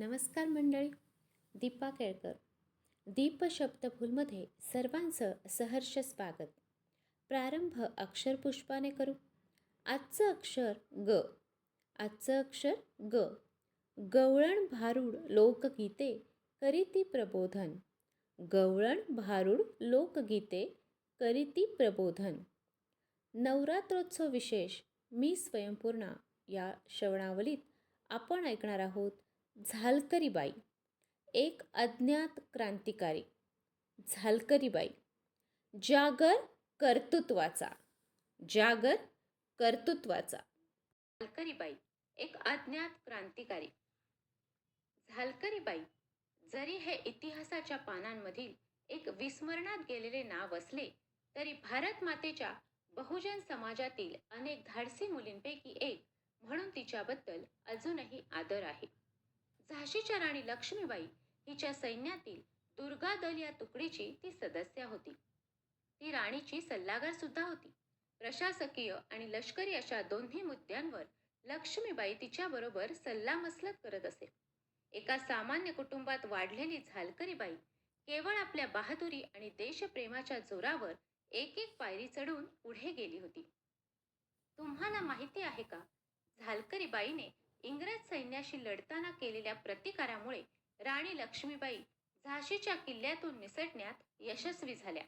नमस्कार मंडळी. दीपा केळकर. दीपशब्दफुलमध्ये सर्वांचं सहर्ष स्वागत. प्रारंभ अक्षरपुष्पाने करू. आजचं अक्षर ग. आजचं अक्षर ग. गवळण भारूड लोकगीते करीती प्रबोधन. गवळण भारूड लोकगीते करीती प्रबोधन. नवरात्रोत्सव विशेष मी स्वयंपूर्णा या श्रवणावलीत आपण ऐकणार आहोत झालकरीबाई एक अज्ञात क्रांतिकारी. झालकरीबाई जागर कर्तृत्वाचा. जागर कर्तृत्वाचा. झालकरीबाई एक अज्ञात क्रांतिकारी. झालकरीबाई जरी हे इतिहासाच्या पानांमधील एक विस्मरणात गेलेले नाव असले तरी भारत मातेच्या बहुजन समाजातील अनेक धाडसी मुलींपैकी एक म्हणून तिच्याबद्दल अजूनही आदर आहे. झाशीच्या राणी लक्ष्मीबाई हिच्या सैन्यातील दुर्गा दल या तुकडीची ती सदस्य होती. ती राणीची सल्लागार सुद्धा होती. प्रशासकीय आणि लष्करी अशा दोन्ही मुद्द्यांवर लक्ष्मीबाई तिच्याबरोबर सल्लामसलत करत असे. एका सामान्य कुटुंबात वाढलेली झालकरीबाई केवळ आपल्या बहादुरी आणि देशप्रेमाच्या जोरावर एक एक पायरी चढून पुढे गेली होती. तुम्हाला माहिती आहे का? झालकरीबाईने इंग्रज सैन्याशी लढताना केलेल्या प्रतिकारामुळे राणी लक्ष्मीबाई झाशीच्या किल्ल्यातून निसटण्यात यशस्वी झाल्या.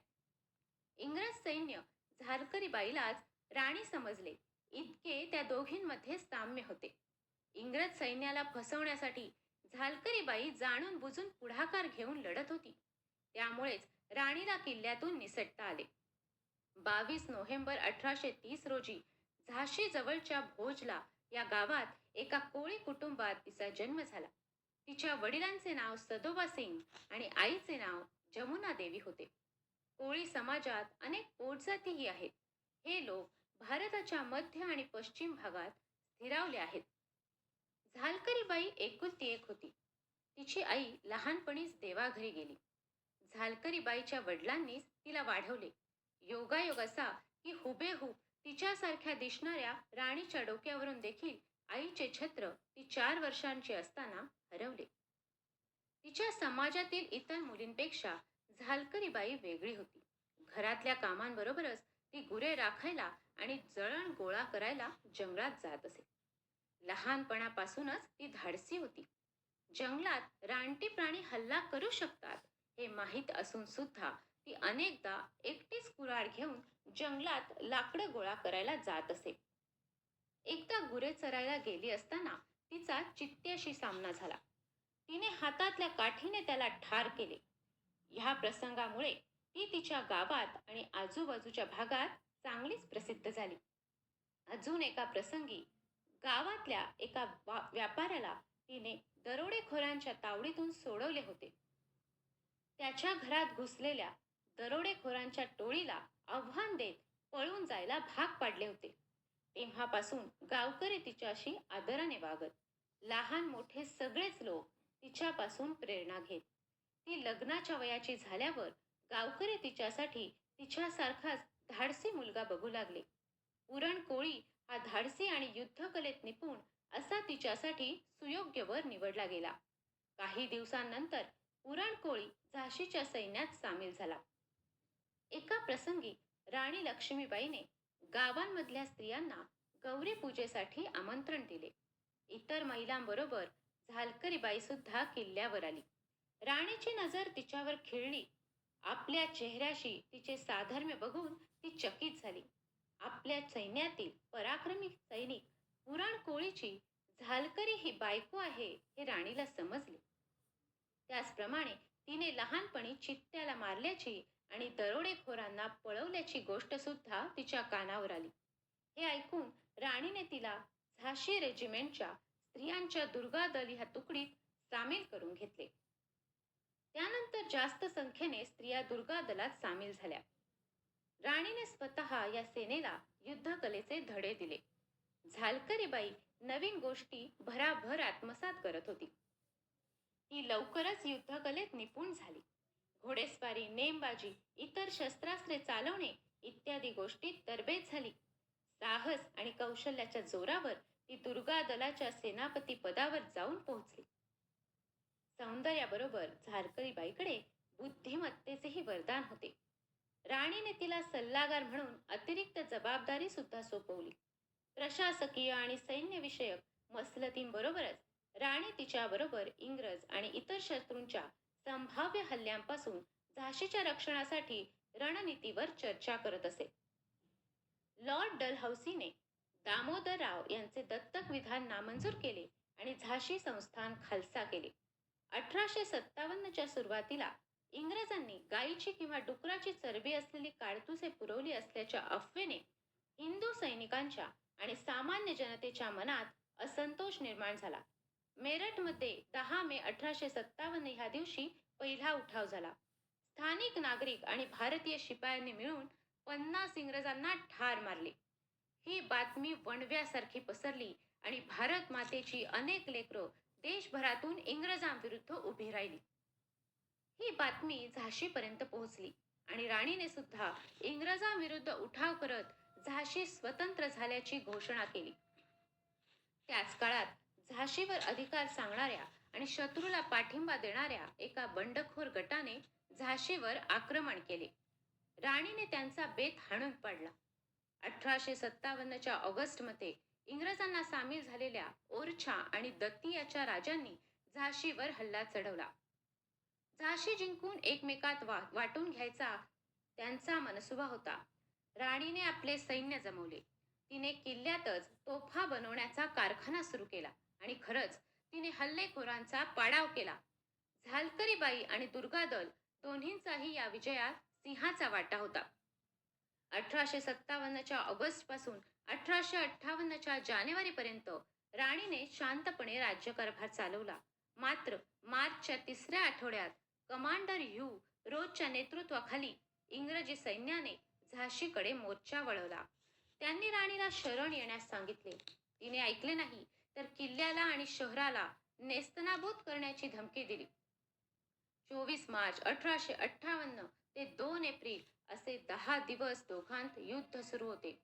इंग्रज सैन्य झालकरीबाईलाच राणी समजले. इतके त्या दोघींमध्ये साम्य होते. इंग्रज सैन्याला फसवण्यासाठी झालकरीबाई जाणून बुजून पुढाकार घेऊन लढत होती. त्यामुळेच राणीला किल्ल्यातून निसटता आले. बावीस नोव्हेंबर अठराशे तीस रोजी झाशी जवळच्या भोजला या गावात एका कोळी कुटुंबात तिचा जन्म झाला. तिच्या वडिलांचे नाव सदोबा सिंग आणि आईचे नाव जमुना देवी होते. कोळी समाजात अनेक पोटजातीही आहेत. हे लोक भारताच्या मध्य आणि पश्चिम भागात स्थिरावले आहेत. झालकरीबाई एकुलती एक होती. तिची आई लहानपणीच देवाघरी गेली. झालकरीबाईच्या वडिलांनीच तिला वाढवले. योगायोग असा की हुबेहूब तिच्यासारख्या दिसणाऱ्या राणीच्या डोक्यावरून देखील आईचे छत्र ती चार वर्षांची असताना हरवले. तिच्या समाजातील इतर मुलींपेक्षा झालकरी बाई वेगळी होती. घरातल्या कामांबरोबरच ती गुरे राखायला आणि जळण गोळा करायला जंगलात जात असे. लहानपणापासूनच ती धाडसी होती. जंगलात रानटी प्राणी हल्ला करू शकतात हे माहीत असून सुद्धा ती अनेकदा एकटीच कुऱ्हाड घेऊन जंगलात लाकडं गोळा करायला जात असे. एकदा गुरे चरायला गेली असताना तिचा चित्त्याशी सामना झाला. तिने हातातल्या काठीने त्याला ठार केले. ह्या प्रसंगामुळे ती तिच्या गावात आणि आजूबाजूच्या भागात चांगलीच प्रसिद्ध झाली. अजून एका प्रसंगी गावातल्या एका वा- व्यापाऱ्याला तिने दरोडेखोरांच्या तावडीतून सोडवले होते. त्याच्या घरात घुसलेल्या दरोडेखोरांच्या टोळीला आव्हान देत पळून जायला भाग पाडले होते. तेव्हापासून गावकरी तिच्याशी आदराने वागत लहान मोठे सगळेच लोक तिच्यापासून प्रेरणा घेत. ती लग्नाच्या वयाची झाल्यावर गावकरी तिच्यासाठी तिच्यासारखाच धाडसी मुलगा बघू लागले. पुरणकोळी हा धाडसी आणि युद्धकलेत निपुण असा तिच्यासाठी सुयोग्य वर निवडला गेला. काही दिवसांनंतर पुरणकोळी झाशीच्या सैन्यात सामील झाला. एका प्रसंगी राणी लक्ष्मीबाईने गावांमधल्या स्त्रियांना गौरी पूजेसाठी आमंत्रण दिले. इतर महिलांबरोबर झालकरीबाई सुद्धा किल्ल्यावर आली. राणीची नजर तिच्यावर खिळली. आपल्या चेहऱ्याशी तिचे साधर्म्य बघून ती चकित झाली. आपल्या सैन्यातील पराक्रमी सैनिक पुराणकोळीची झालकरी ही बायको आहे हे राणीला समजले. त्याचप्रमाणे तिने लहानपणी चित्त्याला मारल्याची आणि दरोडेखोरांना पळवल्याची गोष्ट सुद्धा तिच्या कानावर आली. हे ऐकून राणीने तिला झाशी रेजिमेंटच्या स्त्रियांच्या दुर्गा दल ह्या तुकडीत सामील करून घेतले. त्यानंतर जास्त संख्येने स्त्रिया दुर्गा दलात सामील झाल्या. राणीने स्वतः या सेनेला युद्धकलेचे धडे दिले. झालकरीबाई नवीन गोष्टी भराभर आत्मसात करत होती. ती लवकरच युद्धकलेत निपुण झाली. घोडेस्वारी नेमबाजी इतर शस्त्रास्त्रे चालवणे इत्यादी गोष्टीत तरबेज झाली. साहस आणि कौशल्याच्या जोरावर ती दुर्गा दलाच्या सेनापती पदावर जाऊन पोहोचली. सौंदर्याबरोबर झारकरीबाईकडे बुद्धिमत्तेचेही वरदान होते. राणीने तिला सल्लागार म्हणून अतिरिक्त जबाबदारी सुद्धा सोपवली. प्रशासकीय आणि सैन्यविषयक मसलतींबरोबरच राणी तिच्याबरोबर इंग्रज आणि इतर शत्रूंच्या संभाव्य हल्ल्यांपासून झाशीच्या रक्षणासाठी रणनीतीवर चर्चा करत असे. लॉर्ड डलहौसीने दामोदरराव यांचे दत्तक विधान नामंजूर केले आणि झाशी संस्थान खालसा केले. अठराशे सत्तावन्नच्या सुरुवातीला इंग्रजांनी गायीची किंवा डुकराची चरबी असलेली काडतुसे पुरवली असल्याच्या अफवेने हिंदू सैनिकांच्या आणि सामान्य जनतेच्या मनात असंतोष निर्माण झाला. मेरठमध्ये दहा मे अठराशे सत्तावन्न ह्या दिवशी पहिला उठाव झाला. स्थानिक नागरिक आणि भारतीय शिपायांनी मिळून पन्नास इंग्रजांना ठार मारले. ही बातमी वणव्यासारखी पसरली आणि भारत मातेची अनेक लेकरं देशभरातून इंग्रजांविरुद्ध उभी राहिली. ही बातमी झाशीपर्यंत पोहोचली आणि राणीने सुद्धा इंग्रजांविरुद्ध उठाव करत झाशी स्वतंत्र झाल्याची घोषणा केली. त्याच काळात झाशीवर अधिकार सांगणाऱ्या आणि शत्रूला पाठिंबा देणाऱ्या एका बंडखोर गटाने झाशीवर आक्रमण केले. राणीने त्यांचा बेत हाणून पाडला. अठराशे सत्तावन्नच्या ऑगस्टमध्ये इंग्रजांना सामील झालेल्या ओरछा आणि दत्ती याच्या राजांनी झाशीवर हल्ला चढवला. झाशी जिंकून एकमेकात वा वाटून घ्यायचा त्यांचा मनसुबा होता. राणीने आपले सैन्य जमवले. तिने किल्ल्यातच तोफा बनवण्याचा कारखाना सुरू केला. आणि खरंच तिने हल्लेखोरांचा पाडाव केला. झालकरीबाई आणि दुर्गादल दोन्हींचाही या विजयात सिंहाचा वाटा होता. अठराशे सत्तावन्नच्या ऑगस्टपासून अठराशे अठ्ठावन्नच्या जानेवारीपर्यंत राणीने शांतपणे राज्यकारभार चालवला. मात्र मार्चच्या तिसऱ्या आठवड्यात कमांडर ह्यू रोजच्या नेतृत्वाखाली इंग्रजी सैन्याने झाशीकडे मोर्चा वळवला. त्यांनी राणीला शरण येण्यास सांगितले. तिने ऐकले नाही तर किल्ल्याला आणि शहराला नेस्तनाबूत करण्याची धमकी दिली. चोवीस मार्च अठराशे अठ्ठावन्न ते दोन एप्रिल असे दहा दिवस दोघांत युद्ध सुरू होते.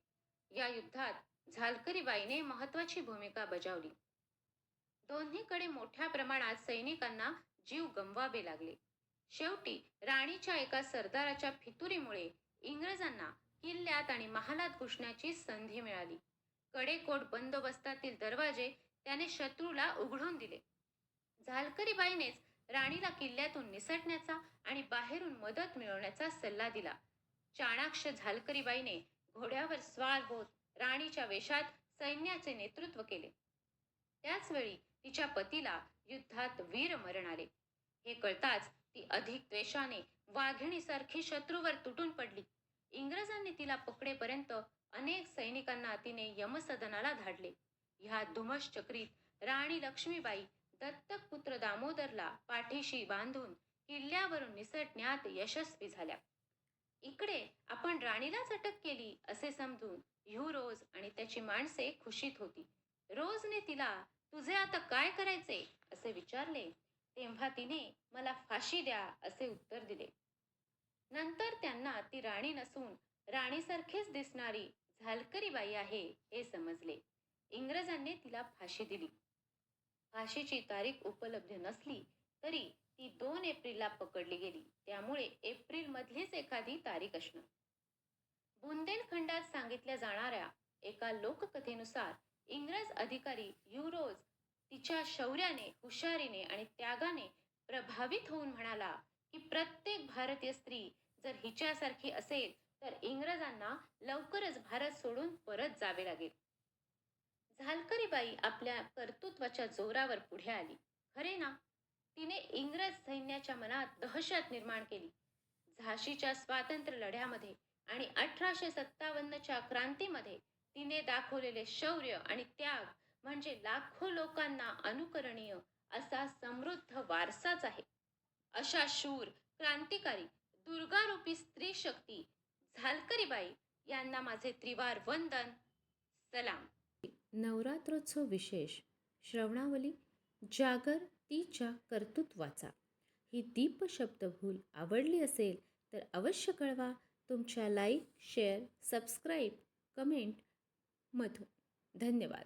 या युद्धात झालकरीबाईने महत्वाची भूमिका बजावली. दोन्हीकडे मोठ्या प्रमाणात सैनिकांना जीव गमवावे लागले. शेवटी राणीच्या एका सरदाराच्या फितुरीमुळे इंग्रजांना किल्ल्यात आणि महालात घुसण्याची संधी मिळाली. कडेकोट बंदोबस्तातील दरवाजे त्याने शत्रूला उघडून दिले. झालकरीबाईनेच राणीला किल्ल्यातून निसटण्याचा आणि बाहेरून मदत मिळवण्याचा सल्ला दिला. चाणाक्ष झालकरीबाईने घोड्यावर स्वार होत राणीच्या वेशात सैन्याचे नेतृत्व केले. त्याचवेळी तिच्या पतीला युद्धात वीर मरण आले. हे कळताच ती अधिक द्वेषाने वाघिणीसारखी शत्रूवर तुटून पडली. इंग्रजांनी तिला पकडेपर्यंत अनेक सैनिकांना तिने यमसदनाला धाडले. ह्या धुमस चक्रीत राणी लक्ष्मीबाई दत्तक पुत्र दामोदरला पाठीशी बांधून किल्ल्यावरून निसटण्यात यशस्वी झाल्या. इकडे आपण राणीलाच अटक केली असे समजून ह्यू रोज आणि त्याची माणसे खुशीत होती. रोजने तिला तुझे आता काय करायचे? असे विचारले. तेव्हा तिने मला फाशी द्या असे उत्तर दिले. नंतर त्यांना ती राणी नसून राणीसारखीच दिसणारी झालकरी बाई आहे हे समजले. इंग्रजांनी तिला फाशी दिली. फाशीची तारीख उपलब्ध नसली तरी ती दोन एप्रिलला पकडली गेली. त्यामुळे एप्रिल मधलीच एखादी तारीख असणार. बुंदेलखंडात सांगितल्या जाणाऱ्या एका लोककथेनुसार इंग्रज अधिकारी युरोज तिच्या शौर्याने हुशारीने आणि त्यागाने प्रभावित होऊन म्हणाला की प्रत्येक भारतीय स्त्री जर हिच्यासारखी असेल तर इंग्रजांना लवकरच भारत सोडून परत जावे लागेल. झालकरीबाई आपल्या कर्तृत्वाच्या जोरावर पुढे आली. खरे ना? तिने इंग्रज सैन्याच्या मनात दहशत निर्माण केली. झाशीच्या स्वातंत्र्य लढ्यामध्ये आणि अठराशे सत्तावन्नच्या क्रांतीमध्ये तिने दाखवलेले शौर्य आणि त्याग म्हणजे लाखो लोकांना अनुकरणीय असा समृद्ध वारसाच आहे. अशा शूर क्रांतिकारी दुर्गारूपी स्त्री शक्ती झालकरीबाई यांना माझे त्रिवार वंदन. सलाम. नवरात्रोत्सव विशेष श्रवणावली जागर तिच्या कर्तृत्वाचा. ही दीप शब्दभूल आवडली असेल तर अवश्य कळवा. तुमच्या लाईक शेअर सबस्क्राईब कमेंट मधून. धन्यवाद.